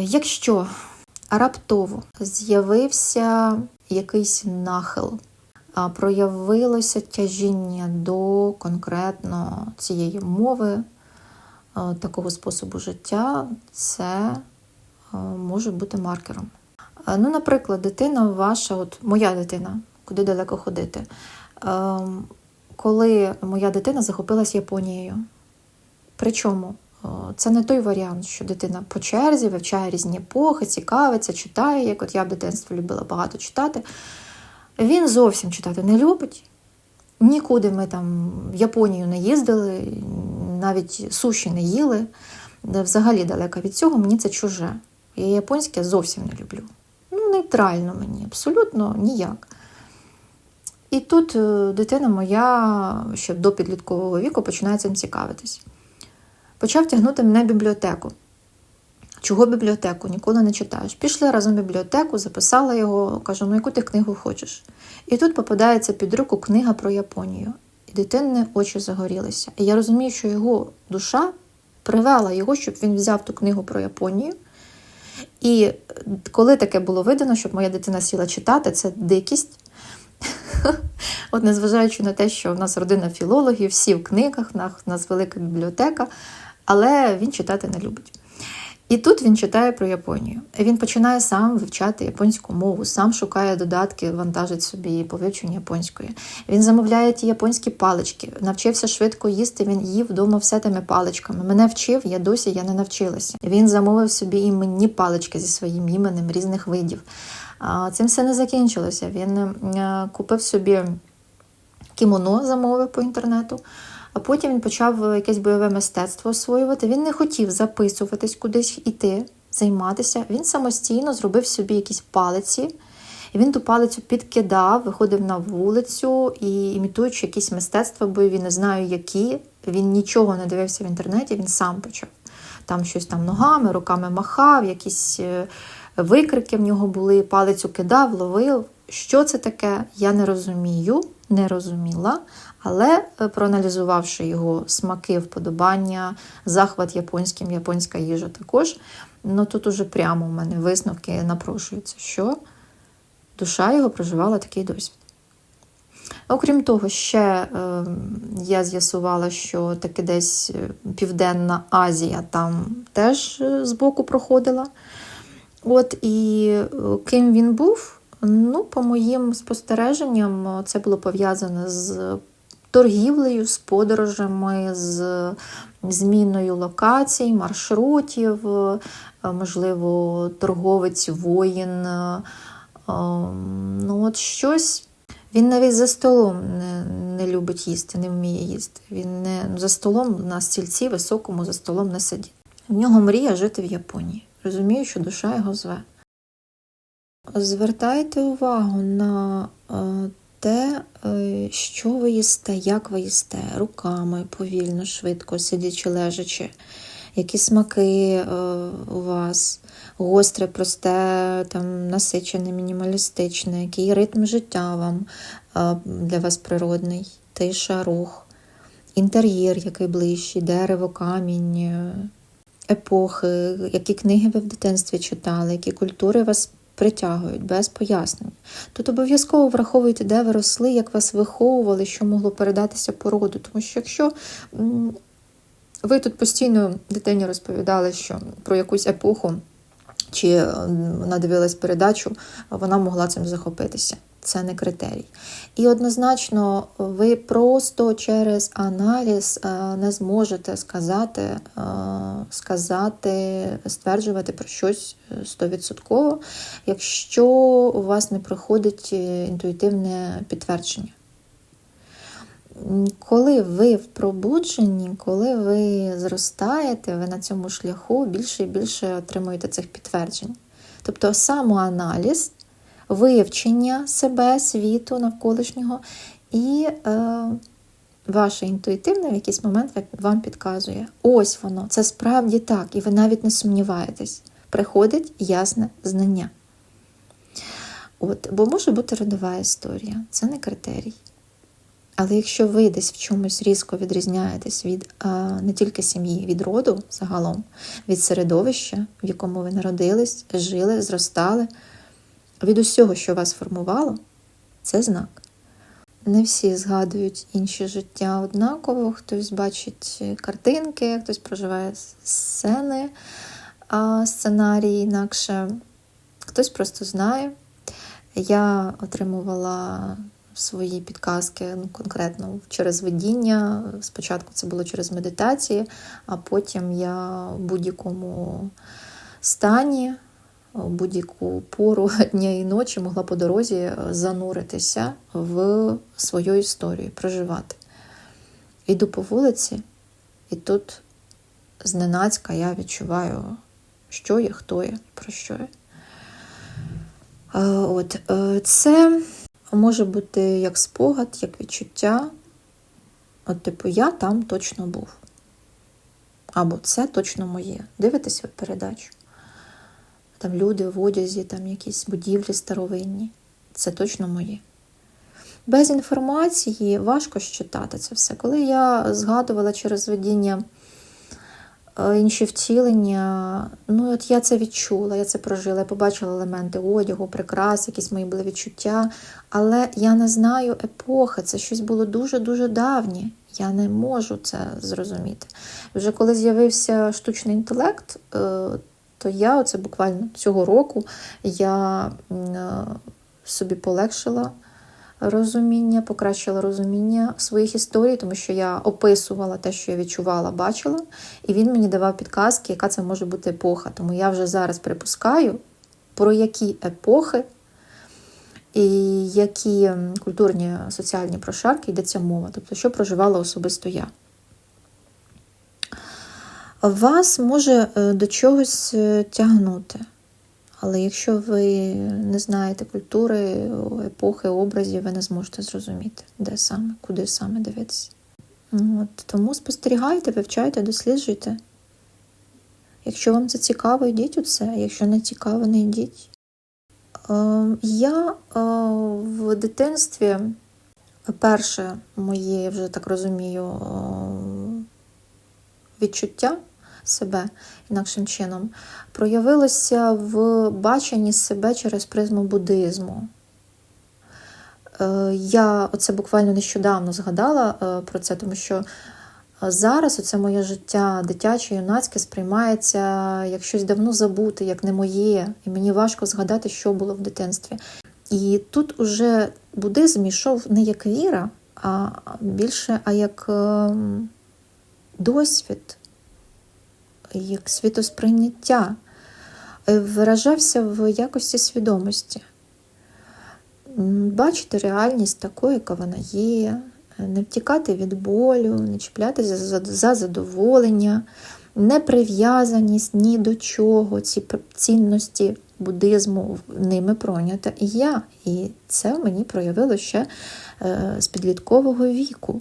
Якщо раптово з'явився якийсь нахил, проявилося тяжіння до конкретно цієї мови, такого способу життя, це може бути маркером. Ну, наприклад, дитина ваша, от моя дитина, куди далеко ходити. Коли моя дитина захопилась Японією. Причому це не той варіант, що дитина по черзі вивчає різні епохи, цікавиться, читає, як от я в дитинстві любила багато читати. Він зовсім читати не любить. Нікуди ми там в Японію не їздили, навіть суші не їли. Взагалі далеко від цього, мені це чуже. Я японське зовсім не люблю. Ну, нейтрально мені, абсолютно ніяк. І тут е, дитина моя ще до підліткового віку починає цим цікавитись. Почав тягнути мене в бібліотеку. Чого бібліотеку? Ніколи не читаєш. Пішли разом в бібліотеку, записала його, кажу, ну яку ти книгу хочеш? І тут попадається під руку книга про Японію. І дитини очі загорілися. І я розумію, що його душа привела його, щоб він взяв ту книгу про Японію. І коли таке було видано, щоб моя дитина сіла читати, це дикість. От незважаючи на те, що у нас родина філологів, всі в книгах, у нас велика бібліотека, але він читати не любить. І тут він читає про Японію. Він починає сам вивчати японську мову, сам шукає додатки, вантажить собі по вивченню японської. Він замовляє ті японські палички, навчився швидко їсти. Він їв вдома все тими паличками. Мене вчив, я досі я не навчилася. Він замовив собі іменні палички зі своїм іменем різних видів. Цим все не закінчилося. Він е, купив собі кімоно, замовив по інтернету. А потім він почав якесь бойове мистецтво освоювати. Він не хотів записуватись, кудись іти, займатися. Він самостійно зробив собі якісь палиці. І він ту палицю підкидав, виходив на вулицю і імітуючи якісь мистецтва бойові, не знаю які. Він нічого не дивився в інтернеті, він сам почав. Там щось там ногами, руками махав, якісь е, викрики в нього були, палицю кидав, ловив. Що це таке, я не розумію, не розуміла. Але е, проаналізувавши його смаки, вподобання, захват японським, японська їжа також, ну тут уже прямо в мене висновки напрошуються, що душа його проживала такий досвід. Окрім того, ще е, я з'ясувала, що таки десь е, Південна Азія там теж е, збоку проходила. От і ким він був, ну, по моїм спостереженням, це було пов'язане з торгівлею, з подорожами, з зміною локацій, маршрутів, е, можливо, торговець, воїн. е, Ну, от щось. Він навіть за столом не, не любить їсти, не вміє їсти. Він не за столом на стільці високому за столом не сидить. В нього мрія жити в Японії. Розумію, що душа його зве. Звертайте увагу на е, те, е, що ви їсте, як ви їсте, руками повільно, швидко, сидячи, лежачи, які смаки е, у вас, гостре, просте, там, насичене, мінімалістичне, який ритм життя вам для вас природний, тиша, рух, інтер'єр, який ближчий, дерево, камінь. Епохи, які книги ви в дитинстві читали, які культури вас притягують без пояснень. Тут обов'язково враховуйте, де ви росли, як вас виховували, що могло передатися по роду. Тому що якщо ви тут постійно дитині розповідали, що про якусь епоху, чи вона дивилась передачу, вона могла цим захопитися. Це не критерій. І однозначно, ви просто через аналіз е, не зможете сказати, е, сказати, стверджувати про щось стовідсотково, якщо у вас не проходить е, інтуїтивне підтвердження. Коли ви в пробудженні, коли ви зростаєте, ви на цьому шляху більше і більше отримуєте цих підтверджень. Тобто самоаналіз, вивчення себе, світу навколишнього, і е, ваше інтуїтивне в якийсь момент вам підказує: ось воно, це справді так, і ви навіть не сумніваєтесь. Приходить ясне знання. От, бо може бути родова історія, це не критерій. Але якщо ви десь в чомусь різко відрізняєтесь від а, не тільки сім'ї, від роду загалом, від середовища, в якому ви народились, жили, зростали, від усього, що вас формувало, це знак. Не всі згадують інші життя однаково, хтось бачить картинки, хтось проживає сцени, а сценарії інакше, хтось просто знає. Я отримувала свої підказки ну, конкретно через видіння. Спочатку це було через медитації, а потім я в будь-якому стані, в будь-яку пору дня і ночі могла по дорозі зануритися в свою історію, проживати. Йду по вулиці, і тут зненацька я відчуваю, що я, хто я, про що. От, е, Це може бути як спогад, як відчуття. От, типу, я там точно був. Або це точно моє. Дивитесь от передачу. Там люди в одязі, там якісь будівлі старовинні. Це точно моє. Без інформації важко щитати це все. Коли я згадувала через видіння Е, інші втілення. Ну, от я це відчула, я це прожила, я побачила елементи одягу, прикрас, якісь мої були відчуття. Але я не знаю епохи, це щось було дуже-дуже давнє. Я не можу це зрозуміти. Вже коли з'явився штучний інтелект, е, то я оце буквально цього року я е, собі полегшила розуміння, покращила розуміння своїх історій, тому що я описувала те, що я відчувала, бачила, і він мені давав підказки, яка це може бути епоха. Тому я вже зараз припускаю, про які епохи і які культурні соціальні прошарки йдеться мова, тобто, що проживала особисто я. Вас може е, до чогось е, тягнути. Але якщо ви не знаєте культури, епохи, образів, ви не зможете зрозуміти, де саме, куди саме дивитися. От, Тому спостерігайте, вивчайте, досліджуйте. Якщо вам це цікаво, йдіть у це, якщо не цікаво, не йдіть. Е, я в дитинстві перше моє, я вже так розумію, відчуття себе інакшим чином, проявилося в баченні себе через призму буддизму. Е, я оце буквально нещодавно згадала е, про це, тому що зараз оце моє життя дитяче, юнацьке сприймається як щось давно забуте, як не моє, і мені важко згадати, що було в дитинстві. І тут уже буддизм йшов не як віра, а більше а як ем, досвід, як світосприйняття, е, виражався в якості свідомості. Бачити реальність такою, яка вона є, не втікати від болю, не чіплятися за задоволення, неприв'язаність ні до чого, ці цінності буддизму ними пройнята і я. І це мені проявило ще е, з підліткового віку.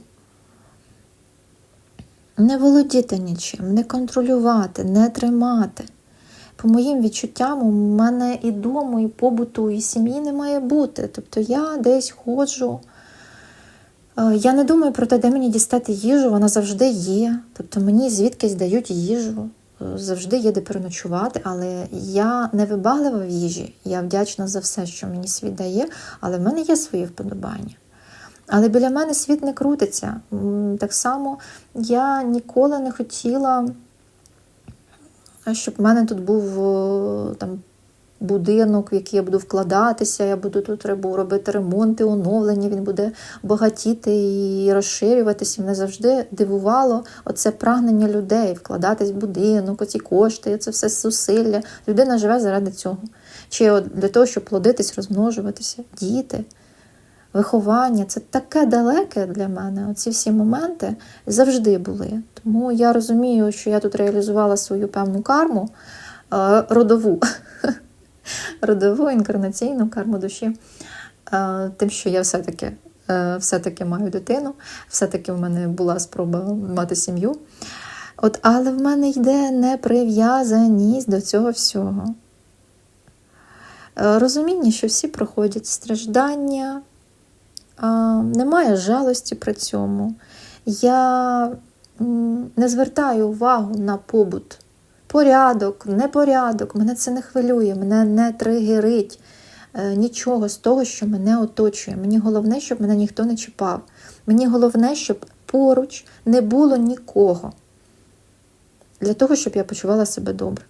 Не володіти нічим, не контролювати, не тримати. По моїм відчуттям, у мене і дому, і побуту, і сім'ї не має бути. Тобто я десь ходжу. Е, я не думаю про те, де мені дістати їжу, вона завжди є. Тобто мені звідкись дають їжу, е, завжди є де переночувати, але я не вибаглива в їжі. Я вдячна за все, що мені світ дає, але в мене є свої вподобання. Але біля мене світ не крутиться. Так само я ніколи не хотіла, щоб в мене тут був там будинок, в який я буду вкладатися, я буду тут робити ремонти, оновлення, він буде багатіти і розширюватися. Мене завжди дивувало оце прагнення людей, вкладатись в будинок, оці кошти, це все зусилля. Людина живе заради цього. Чи для того, щоб плодитись, розмножуватися, діти виховання це таке далеке для мене. Оці всі моменти завжди були. Тому я розумію, що я тут реалізувала свою певну карму е, родову, родову інкарнаційну карму душі, е, тим, що я все-таки. Е, все-таки маю дитину, все-таки в мене була спроба мати сім'ю. От, Але в мене йде неприв'язаність до цього всього. Розуміння, що всі проходять страждання, немає жалості при цьому. Я не звертаю увагу на побут. Порядок, непорядок, мене це не хвилює, мене не тригерить е, нічого з того, що мене оточує. Мені головне, щоб мене ніхто не чіпав. Мені головне, щоб поруч не було нікого. Для того, щоб я почувала себе добре.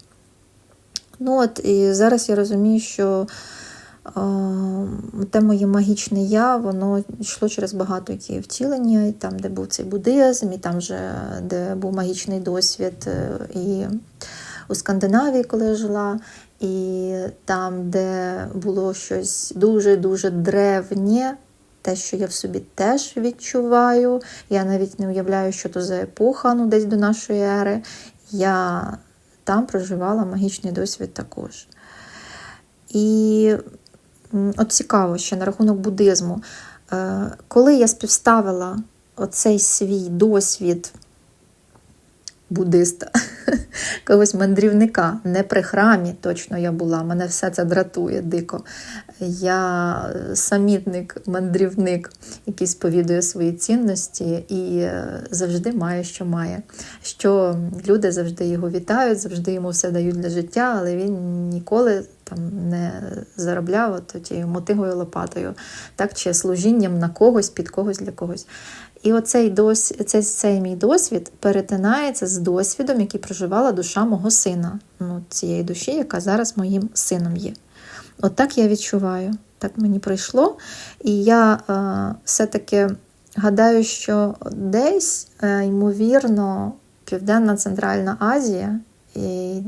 Ну от і зараз я розумію, що те моє магічне я, воно йшло через багато які втілення, і там, де був цей буддизм, і там, же, де був магічний досвід, е, і у Скандинавії, коли я жила, і там, де було щось дуже-дуже древнє, те, що я в собі теж відчуваю. Я навіть не уявляю, що то за епоха, ну десь до нашої ери. Я там проживала магічний досвід також. І от цікаво ще на рахунок буддизму. Е, Коли я співставила оцей свій досвід буддиста, когось мандрівника, не при храмі точно я була, мене все це дратує дико. Я самітник, мандрівник, який сповідує свої цінності і е, завжди має, що має. Що люди завжди його вітають, завжди йому все дають для життя, але він ніколи там не заробляв от тією мотигою лопатою, так чи служінням на когось, під когось для когось. І оцей дос... цей, цей мій досвід перетинається з досвідом, який проживала душа мого сина, ну, цієї душі, яка зараз моїм сином є. От я відчуваю, так мені прийшло. І я е, все-таки гадаю, що десь, е, ймовірно, Південна Центральна Азія, і,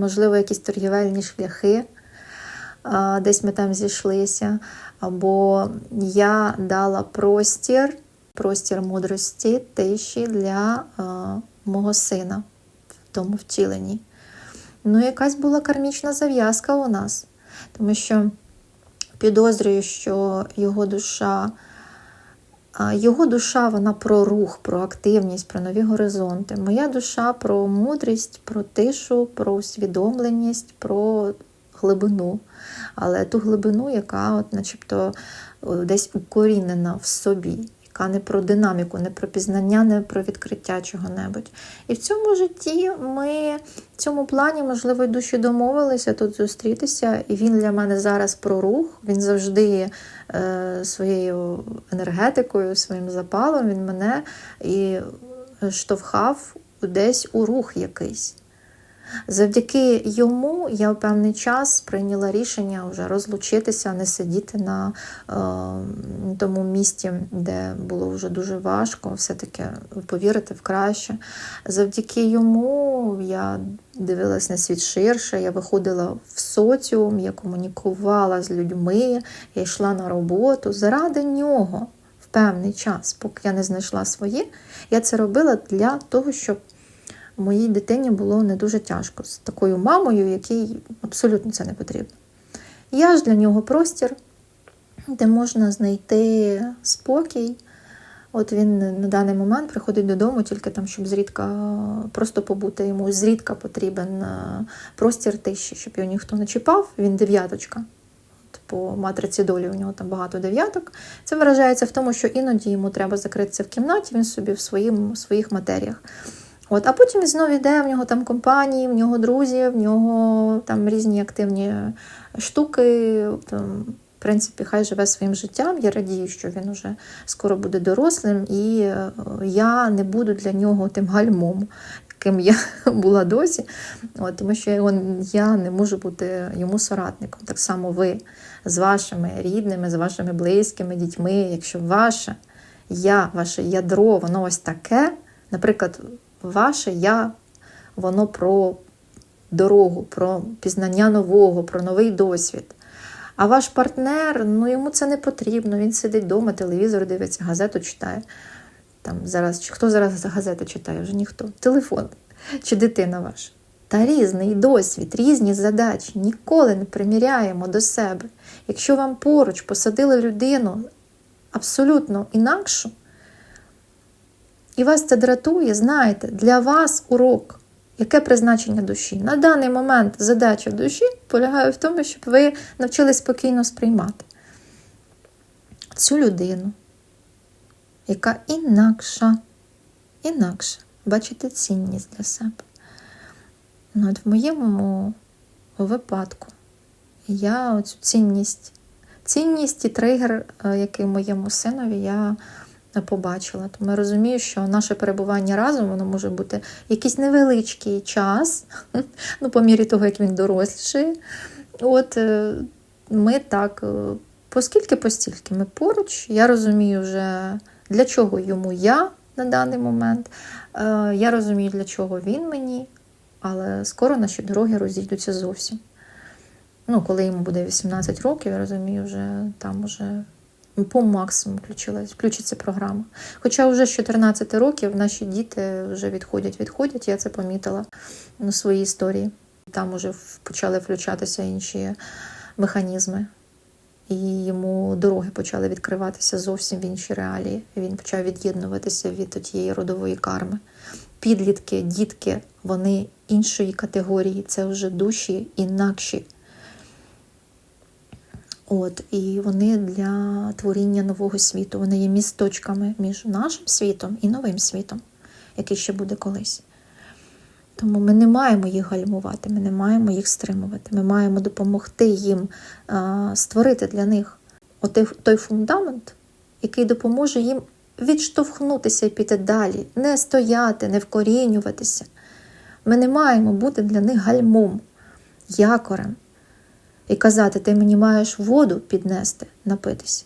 можливо, якісь торгівельні шляхи, десь ми там зійшлися, або я дала простір простір мудрості, тиші для мого сина в тому втіленні. Ну, якась була кармічна зав'язка у нас, тому що підозрюю, що його душа, його душа вона про рух, про активність, про нові горизонти. Моя душа про мудрість, про тишу, про усвідомленість, про глибину. Але ту глибину, яка, от, начебто, десь укорінена в собі яка не про динаміку, не про пізнання, не про відкриття чого-небудь. І в цьому житті ми в цьому плані, можливо, й душі домовилися тут зустрітися. І він для мене зараз про рух. Він завжди е, своєю енергетикою, своїм запалом він мене і штовхав десь у рух якийсь. Завдяки йому я в певний час прийняла рішення вже розлучитися, не сидіти на е, тому місці, де було вже дуже важко, все-таки повірити в краще. Завдяки йому я дивилась на світ ширше, я виходила в соціум, я комунікувала з людьми, я йшла на роботу заради нього в певний час, поки я не знайшла своє. Я це робила для того, щоб моїй дитині було не дуже тяжко з такою мамою, якій абсолютно це не потрібно. Я ж для нього простір, де можна знайти спокій. От він на даний момент приходить додому, тільки там, щоб зрідка просто побути. Йому зрідка потрібен е, простір тиші, щоб його ніхто не чіпав. Він дев'яточка. По матриці долі у нього там багато дев'яток. Це виражається в тому, що іноді йому треба закритися в кімнаті, він собі в своїм, своїх матеріях. От, А потім знову йде, в нього там компанії, в нього друзі, в нього там різні активні штуки. Там, В принципі, хай живе своїм життям. Я радію, що він уже скоро буде дорослим, і е, я не буду для нього тим гальмом, яким я була досі. От, Тому що я не можу бути йому соратником. Так само ви з вашими рідними, з вашими близькими дітьми, якщо ваше я, ваше ядро, воно ось таке, наприклад ваше я, воно про дорогу, про пізнання нового, про новий досвід. А ваш партнер, ну йому це не потрібно. Він сидить вдома, телевізор дивиться, газету читає. Там зараз, Хто зараз газети читає? Вже ніхто. Телефон чи дитина ваша. Та різний досвід, різні задачі. Ніколи не приміряємо до себе. Якщо вам поруч посадили людину абсолютно інакшу, і вас це дратує, знаєте, для вас урок. Яке призначення душі? На даний момент задача душі полягає в тому, щоб ви навчились спокійно сприймати. цю людину, яка інакша, інакша, бачите цінність для себе. Ну, от в моєму випадку я цю цінність, цінність і тригер, е, який моєму синові я побачила. Тому я розумію, що наше перебування разом воно може бути якийсь невеличкий час, ну, по мірі того, як він доросліший. От е, ми так, е, поскільки постільки ми поруч, я розумію вже, для чого йому я на даний момент. Е, Я розумію, для чого він мені, але скоро наші дороги розійдуться зовсім. Ну, коли йому буде 18 років, я розумію, вже там вже по максимуму включилась, включиться програма. Хоча вже з 14 років наші діти вже відходять, відходять, я це помітила на своїй історії. Там вже почали включатися інші механізми, і йому дороги почали відкриватися зовсім в інші реалії. Він почав від'єднуватися від тієї родової карми. Підлітки, дітки, вони іншої категорії, це вже душі інакші. От, і вони для творіння нового світу. Вони є місточками між нашим світом і новим світом, який ще буде колись. Тому ми не маємо їх гальмувати, ми не маємо їх стримувати. Ми маємо допомогти їм а, створити для них отей, той фундамент, який допоможе їм відштовхнутися і піти далі, не стояти, не вкорінюватися. Ми не маємо бути для них гальмом, якорем і казати, ти мені маєш воду піднести, напитися.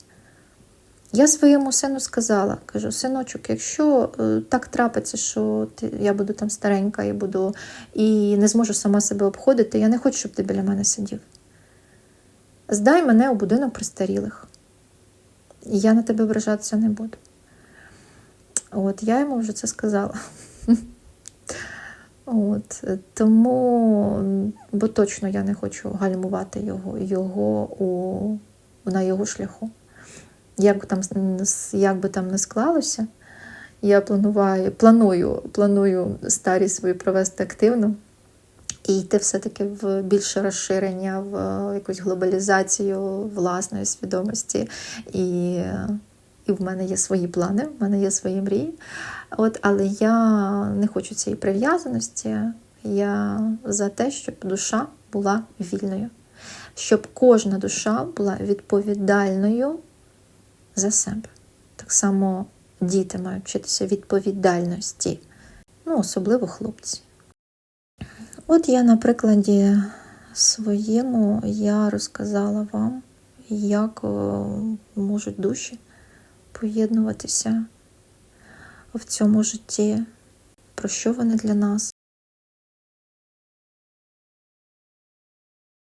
Я своєму сину сказала, кажу, синочок, якщо е, так трапиться, що я буду там старенька і буду і не зможу сама себе обходити, я не хочу, щоб ти біля мене сидів. Здай мене у будинок престарілих. І я на тебе ображатися не буду. От, я йому вже це сказала. От, тому, бо точно я не хочу гальмувати його, його у, на його шляху. Як там, як би там не склалося, я планую, планую, планую старість свою провести активно і йти все-таки в більше розширення, в е, якусь глобалізацію власної свідомості. І, е, і в мене є свої плани, в мене є свої мрії. От, але я не хочу цієї прив'язаності. Я за те, щоб душа була вільною, щоб кожна душа була відповідальною за себе. Так само діти мають вчитися відповідальності, ну, особливо хлопці. От я на прикладі своєму я розказала вам, як е, можуть душі поєднуватися в цьому житті, про що вони для нас,